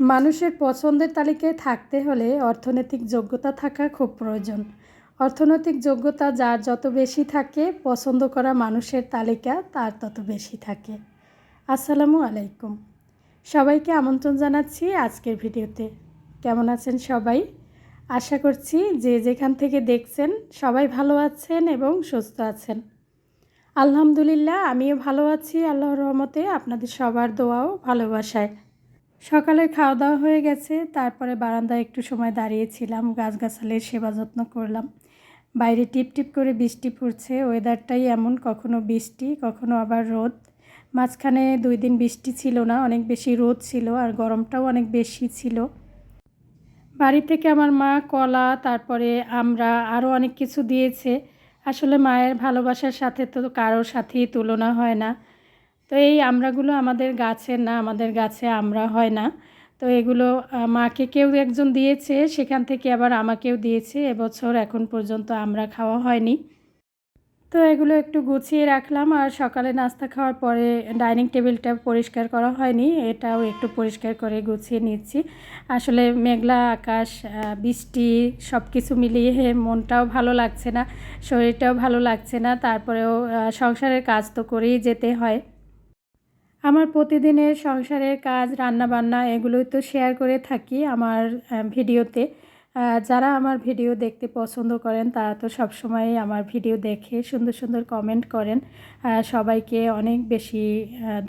মানুষের পছন্দের তালিকায় থাকতে হলে অর্থনৈতিক যোগ্যতা থাকা খুব প্রয়োজন। অর্থনৈতিক যোগ্যতা যার যত বেশি থাকে, পছন্দ করা মানুষের তালিকা তার তত বেশি থাকে। আসসালামু আলাইকুম। সবাইকে আমন্ত্রণ জানাচ্ছি আজকের ভিডিওতে। কেমন আছেন সবাই? আশা করছি যে যেখান থেকে দেখছেন সবাই ভালো আছেন এবং সুস্থ আছেন। আলহামদুলিল্লাহ, আমিও ভালো আছি। আল্লাহর রহমতে আপনাদের সবার দোয়াও ভালোবাসায়। সকালে খাওয়া দাওয়া হয়ে গেছে, তারপরে বারান্দায় একটু সময় দাঁড়িয়েছিলাম, গাছগাছালির সেবা যত্ন করলাম। বাইরে টিপ টিপ করে বৃষ্টি পড়ছে, ওয়েদারটাই এমন, কখনো বৃষ্টি, কখনো আবার রোদ। মাঝখানে দুই দিন বৃষ্টি ছিল না, অনেক বেশি রোদ ছিল আর গরমটাও অনেক বেশি ছিল। বাড়ি থেকে আমার মা কলা, তারপরে আমরা আরও অনেক কিছু দিয়েছে। আসলে মায়ের ভালোবাসার সাথে তো কারোর সাথেই তুলনা হয় না। তো এই আমরাগুলো আমাদের গাছের না, আমাদের গাছে আমরা হয় না। তো এগুলো মাকে কেউ একজন দিয়েছে, সেখান থেকে আবার আমাকেও দিয়েছে, এবছর এখন পর্যন্ত আমরা খাওয়া হয়নি। তো এগুলো একটু গুছিয়ে রাখলাম, আর সকালে নাস্তা খাওয়ার পরে ডাইনিং টেবিলটা পরিষ্কার করা হয়নি, এটাও একটু পরিষ্কার করে গুছিয়ে নিচ্ছি। আসলে মেঘলা আকাশ বৃষ্টি সব কিছু মিলিয়ে মনটাও ভালো লাগছে না, শরীরটাও ভালো লাগছে না, তারপরেও সংসারের কাজ তো করেই যেতে হয়। আমার প্রতিদিনের সংসারের কাজ, রান্নাবান্না এগুলোই তো শেয়ার করে থাকি আমার ভিডিওতে। যারা আমার ভিডিও দেখতে পছন্দ করেন, তারা তো সবসময়ই আমার ভিডিও দেখে সুন্দর সুন্দর কমেন্ট করেন। সবাইকে অনেক বেশি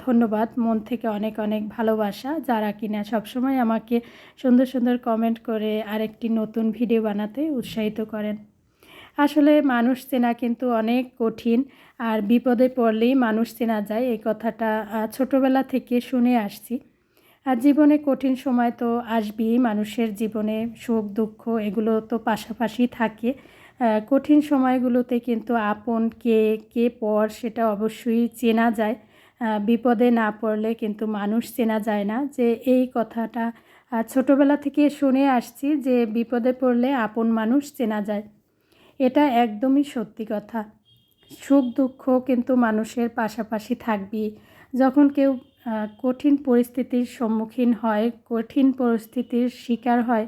ধন্যবাদ। মন থেকে অনেক অনেক ভালোবাসা। যারা কিনা সবসময় আমাকে সুন্দর সুন্দর কমেন্ট করে আরেকটি নতুন ভিডিও বানাতে উৎসাহিত করেন। আসলে মানুষ চেনা কিন্তু অনেক কঠিন আর বিপদে পড়লেই মানুষ চেনা যায়। এই কথাটা ছোটোবেলা থেকে শুনে আসছি। আর জীবনে কঠিন সময় তো আসবেই, মানুষের জীবনে সুখ, দুঃখ এগুলো তো পাশাপাশি থাকে। কঠিন সময়গুলোতে কিন্তু আপন কে কে পর সেটা অবশ্যই চেনা যায়। বিপদে না পড়লে কিন্তু মানুষ চেনা যায় না। যে এই কথাটা ছোটোবেলা থেকে শুনে আসছি যে বিপদে পড়লে আপন মানুষ চেনা যায়। এটা একদমই সত্যি কথা। সুখ, দুঃখ কিন্তু মানুষের পাশাপাশি থাকবে যখন কেউ কঠিন পরিস্থিতির সম্মুখীন হয়, কঠিন পরিস্থিতির শিকার হয়,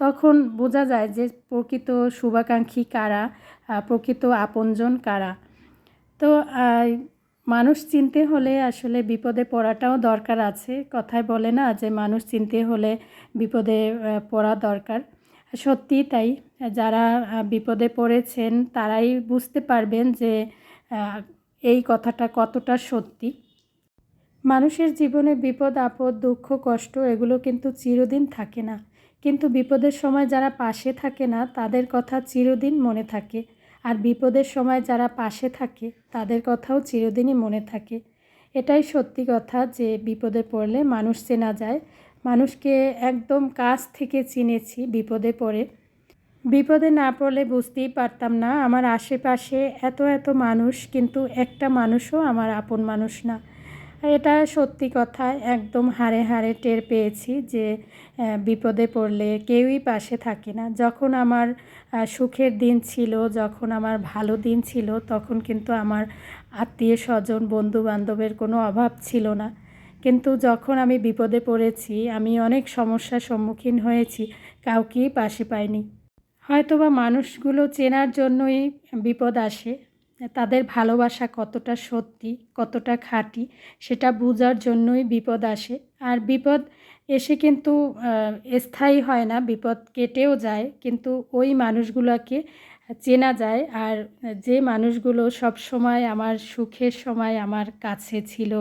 তখন বোঝা যায় যে প্রকৃত শুভাকাঙ্ক্ষী কারা প্রকৃত আপনজন কারা। তো মানুষ চিনতে হলে আসলে বিপদে পড়াটাও দরকার আছে। কথায় বলে না যে মানুষ চিনতে হলে বিপদে পড়া দরকার। সত্যি তাই। যারা বিপদে পড়েছেন তারাই বুঝতে পারবেন যে এই কথাটা কতটা সত্যি। মানুষের জীবনে বিপদ, আপদ, দুঃখ, কষ্ট এগুলো কিন্তু চিরদিন থাকে না। কিন্তু বিপদের সময় যারা পাশে থাকে না, তাদের কথা চিরদিন মনে থাকে। আর বিপদের সময় যারা পাশে থাকে, তাদের কথাও চিরদিনই মনে থাকে। এটাই সত্যি কথা যে, বিপদে পড়লে মানুষ চেনা যায়। মানুষকে একদম কাছ থেকে চিনেছি বিপদে পড়ে। বিপদে না পড়লে বুঝতেই পারতাম না, আমার আশেপাশে এত এত মানুষ, কিন্তু একটা মানুষও আমার আপন মানুষ না। এটা সত্যি কথা, একদম হারে হারে টের পেয়েছি যে বিপদে পড়লে কেউই পাশে থাকে না। যখন আমার সুখের দিন ছিল, যখন আমার ভালো দিন ছিল, তখন কিন্তু আমার আত্মীয় স্বজন বন্ধু বান্ধবের কোনো অভাব ছিল না। কিন্তু যখন আমি বিপদে পড়েছি, আমি অনেক সমস্যার সম্মুখীন হয়েছি, কাউকেই পাশে পাইনি। হয়তোবা মানুষগুলো চেনার জন্যই বিপদ আসে। তাদের ভালোবাসা কতটা সত্যি, কতটা খাঁটি, সেটা বোঝার জন্যই বিপদ আসে। আর বিপদ এসে কিন্তু স্থায়ী হয় না, বিপদ কেটেও যায়, কিন্তু ওই মানুষগুলোকে চেনা যায়। আর যে মানুষগুলো সব সময় আমার সুখের সময় আমার কাছে ছিল,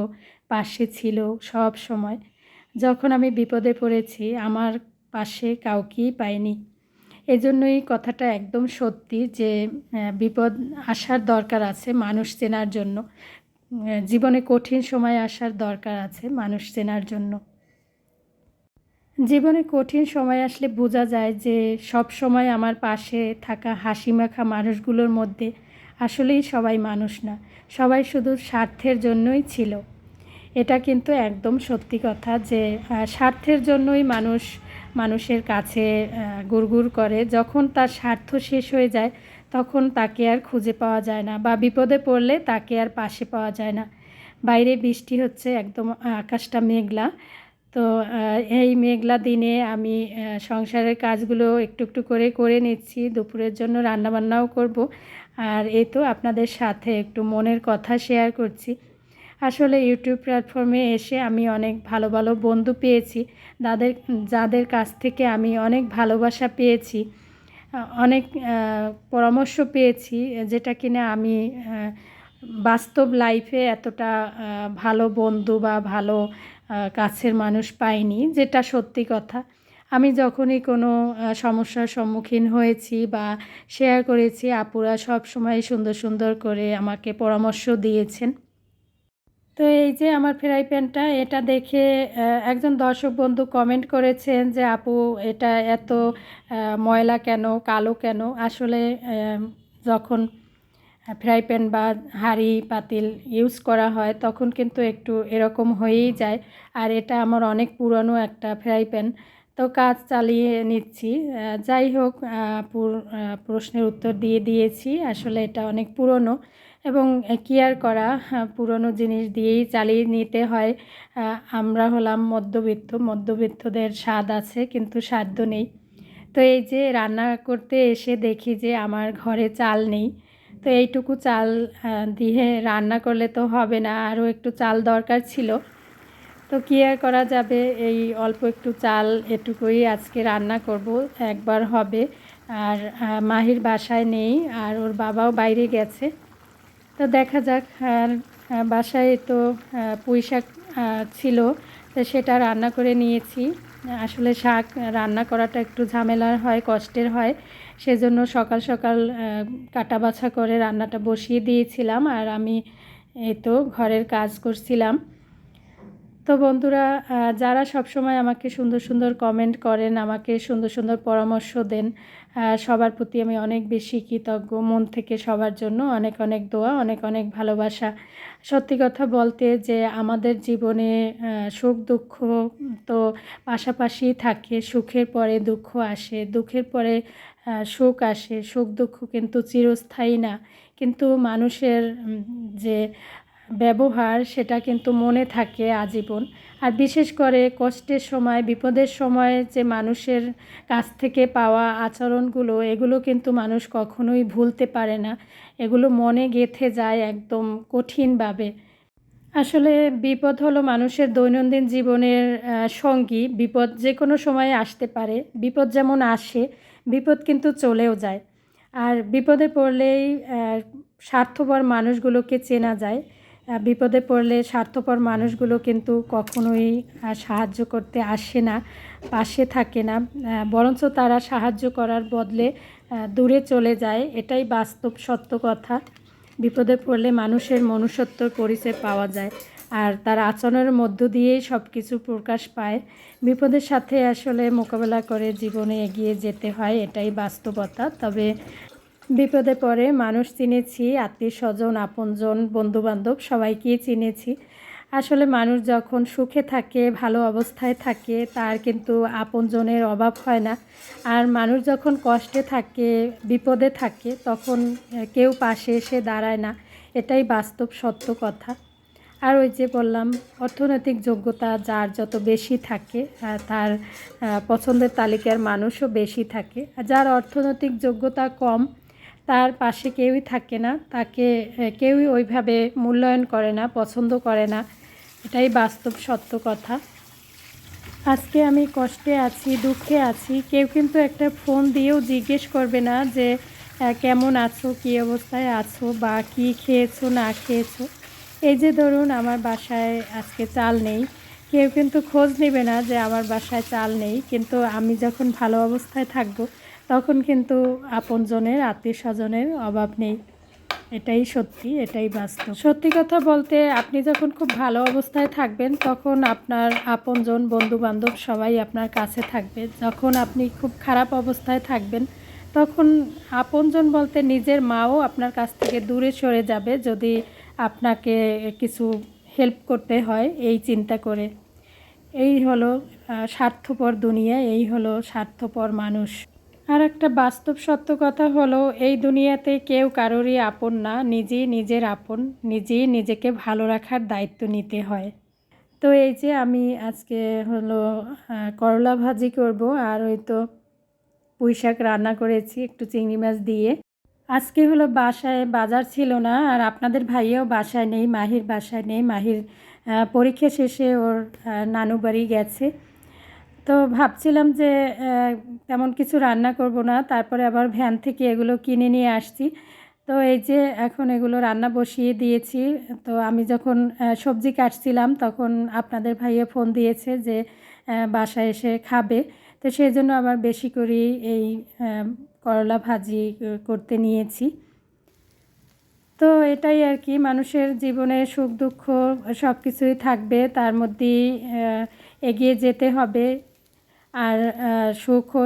পাশে ছিল, সব সময়, যখন আমি বিপদে পড়েছি, আমার পাশে কাউকেই পাইনি। এজন্যই কথাটা একদম সত্যি যে বিপদ আসার দরকার আছে মানুষ চেনার জন্য। জীবনে কঠিন সময় আসার দরকার আছে মানুষ চেনার জন্য। জীবনে কঠিন সময় আসলে বোঝা যায় যে, সব সময় আমার পাশে থাকা হাসি মাখা মানুষগুলোর মধ্যে আসলেই সবাই মানুষ না। সবাই শুধু স্বার্থের জন্যই ছিল। এটা কিন্তু একদম সত্যি কথা যে স্বার্থের জন্যই মানুষ মানুষের কাছে গুড়গুড় করে। যখন তার স্বার্থ শেষ হয়ে যায়, তখন তাকে আর খুঁজে পাওয়া যায় না বা বিপদে পড়লে তাকে আর পাশে পাওয়া যায় না। বাইরে বৃষ্টি হচ্ছে, একদম আকাশটা মেঘলা। তো এই মেঘলা দিনে আমি সংসারের কাজগুলো একটু একটু করে করে নিচ্ছি। দুপুরের জন্য রান্নাবান্নাও করব। আর এই তো আপনাদের সাথে একটু মনের কথা শেয়ার করছি। আসলে ইউটিউব প্ল্যাটফর্মে এসে আমি অনেক ভালো ভালো বন্ধু পেয়েছি। যাদের যাদের কাছ থেকে আমি অনেক ভালোবাসা পেয়েছি, অনেক পরামর্শ পেয়েছি, যেটা কিনা আমি বাস্তব লাইফে এতটা ভালো বন্ধু বা ভালো কাছের মানুষ পাইনি, যেটা সত্যি কথা। আমি যখনই কোনো সমস্যার সম্মুখীন হয়েছি বা শেয়ার করেছি, আপুরা সব সময় সুন্দর সুন্দর করে আমাকে পরামর্শ দিয়েছেন। তো এই যে আমার ফ্রাই প্যানটা, এটা দেখে একজন দর্শক বন্ধু কমেন্ট করেছেন যে, আপু, এটা এত ময়লা কেন, কালো কেন? আসলে যখন ফ্রাই প্যান বা হাঁড়ি পাতিল ইউজ করা হয়, তখন কিন্তু একটু এরকম হয়েই যায়। আর এটা আমার অনেক পুরনো একটা ফ্রাই প্যান। তো কাজ চালিয়ে নিচ্ছি। যাই হোক প্রশ্নের উত্তর দিয়ে দিয়েছি। আসলে এটা অনেক পুরনো। এবং কেয়ার করা হ্যাঁ, পুরনো জিনিস দিয়েই চালিয়ে নিতে হয়। আমরা হলাম মধ্যবিত্ত মধ্যবিত্তদের স্বাদ আছে কিন্তু সাধ্য নেই। তো এই যে রান্না করতে এসে দেখি যে আমার ঘরে চাল নেই। তো এইটুকু চাল দিয়ে রান্না করলে তো হবে না আরও একটু চাল দরকার ছিল। তো কি আর করা যাবে এই অল্প একটু চাল এটুকুই আজকে রান্না করব একবার হবে। আর মাহির বাসায় নেই আর ওর বাবাও বাইরে গেছে। তো দেখা যাক, আর বাসায় তো পুঁই শাক ছিল, তো সেটা রান্না করে নিয়েছি। আসলে শাক রান্না করাটা একটু ঝামেলার হয়, কষ্টের হয়। সেজন্য সকাল সকাল কাটা বাছা করে রান্নাটা বসিয়ে দিয়েছিলাম, আর আমি এই তো ঘরের কাজ করছিলাম। তো বন্ধুরা যারা সবসময় আমাকে সুন্দর সুন্দর কমেন্ট করেন, আমাকে সুন্দর সুন্দর পরামর্শ দেন সবার প্রতি আমি অনেক বেশি কৃতজ্ঞ, মন থেকে সবার জন্য অনেক অনেক দোয়া, অনেক অনেক ভালোবাসা। সত্যি কথা বলতে যে আমাদের জীবনে সুখ দুঃখ তো পাশাপাশি থাকে, সুখের পরে দুঃখ আসে, দুঃখের পরে সুখ আসে, সুখ দুঃখ কিন্তু চিরস্থায়ী না। কিন্তু মানুষের যে ব্যবহার সেটা কিন্তু মনে থাকে আজীবন। আর বিশেষ করে কষ্টের সময়, বিপদের সময় যে মানুষের কাছ থেকে পাওয়া আচরণগুলো, এগুলো কিন্তু মানুষ কখনোই ভুলতে পারে না। এগুলো মনে গেঁথে যায় একদম কঠিনভাবে। আসলে বিপদ হলো মানুষের দৈনন্দিন জীবনের সঙ্গী। বিপদ যে কোনো সময় আসতে পারে। বিপদ যেমন আসে, বিপদ কিন্তু চলেও যায়। আর বিপদে পড়লেই স্বার্থপর মানুষগুলোকে চেনা যায়। বিপদে পড়লে স্বার্থপর মানুষগুলো কিন্তু কখনোই সাহায্য করতে আসে না, পাশে থাকে না। বরঞ্চ তারা সাহায্য করার বদলে দূরে চলে যায়। এটাই বাস্তব সত্য কথা। বিপদে পড়লে মানুষের মনুষ্যত্বর পরিচয় পাওয়া যায় আর তার আচরণের মধ্য দিয়েই সব কিছু প্রকাশ পায়। বিপদের সাথে আসলে মোকাবেলা করে জীবনে এগিয়ে যেতে হয়, এটাই বাস্তবতা। তবে বিপদে পড়ে মানুষ চিনেছি, আত্মীয় স্বজন, আপনজন, বন্ধুবান্ধব সবাইকেই চিনেছি। আসলে মানুষ যখন সুখে থাকে, ভালো অবস্থায় থাকে, তার কিন্তু আপনজনের অভাব হয় না। আর মানুষ যখন কষ্টে থাকে, বিপদে থাকে, তখন কেউ পাশে এসে দাঁড়ায় না। এটাই বাস্তব সত্য কথা। আর ওই যে বললাম, অর্থনৈতিক যোগ্যতা যার যত বেশি থাকে তার পছন্দের তালিকার মানুষও বেশি থাকে। যার অর্থনৈতিক যোগ্যতা কম তার পাশে কেউই থাকে না, তাকে কেউই ওইভাবে মূল্যায়ন করে না, পছন্দ করে না। এটাই বাস্তব সত্য কথা। আজকে আমি কষ্টে আছি, দুঃখে আছি, কেউ কিন্তু একটা ফোন দিয়েও জিজ্ঞেস করবে না যে কেমন আছো, কী অবস্থায় আছো, বা কী খেয়েছো, না খেয়েছো। এই যে ধরুন, আমার বাসায় আজকে চাল নেই। কেউ কিন্তু খোঁজ নেবে না যে, আমার বাসায় চাল নেই। কিন্তু আমি যখন ভালো অবস্থায় থাকব তখন কিন্তু আপনজনের আত্মীয় স্বজনের অভাব নেই। এটাই সত্যি, এটাই বাস্তব। সত্যি কথা বলতে আপনি যখন খুব ভালো অবস্থায় থাকবেন, তখন আপনার আপনজন বন্ধু বান্ধব সবাই আপনার কাছে থাকবে। যখন আপনি খুব খারাপ অবস্থায় থাকবেন, তখন আপনজন বলতে নিজের মাও আপনার কাছ থেকে দূরে সরে যাবে যদি আপনাকে কিছু হেল্প করতে হয় এই চিন্তা করে। এই হলো স্বার্থপর দুনিয়া, এই হলো স্বার্থপর মানুষ। আর একটা বাস্তব সত্য কথা হলো, এই দুনিয়াতে কেউ কারোরই আপন না, নিজেই নিজের আপন, নিজেই নিজেকে ভালো রাখার দায়িত্ব নিতে হয়। তো এই যে আমি আজকে হলো করলা ভাজি করব, আর ওই তো পুঁই শাক রান্না করেছি, একটু চিংড়ি মাছ দিয়ে। আজকে হলো বাসায়, বাজার ছিল না, আর আপনাদের ভাইয়াও বাসায় নেই, মাহির বাসায় নেই, মাহির পরীক্ষা শেষে ওর নানু বাড়ি গেছে। তো ভাবছিলাম যে তেমন কিছু রান্না করব না। তারপরে আবার ভ্যান থেকে এগুলো কিনে নিয়ে আসছি। তো এই যে এখন এগুলো রান্না বসিয়ে দিয়েছি। তো আমি যখন সবজি কাটছিলাম তখন আপনাদের ভাইয়া ফোন দিয়েছে যে বাসায় এসে খাবে। তো সেই জন্য আবার বেশি করে এই করলা ভাজি করতে নিয়েছি। তো এটাই আর কি, মানুষের জীবনে সুখ দুঃখ সব কিছুই থাকবে। তার মধ্যেই এগিয়ে যেতে হবে। আর সুখও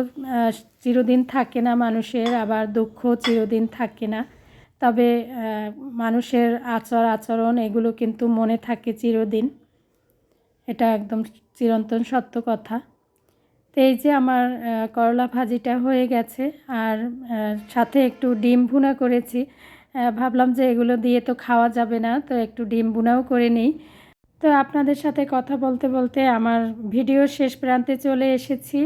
চিরদিন থাকে না মানুষের, আবার দুঃখ চিরদিন থাকে না। তবে মানুষের আচার, আচরণ, এগুলো কিন্তু মনে থাকে চিরদিন। এটা একদম চিরন্তন সত্য কথা। তো এই যে আমার করলা ভাজিটা হয়ে গেছে, আর সাথে একটু ডিম ভুনা করেছি। ভাবলাম যে এগুলো দিয়ে তো খাওয়া যাবে না, তো একটু ডিম ভুনাও করে নিই। তো আপনাদের সাথে কথা বলতে বলতে আমার ভিডিও শেষ প্রান্তে চলে এসেছি।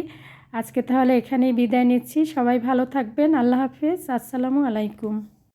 আজকে তাহলে এখানেই বিদায় নিচ্ছি। সবাই ভালো থাকবেন। আল্লাহ হাফিজ। আসসালামু আলাইকুম।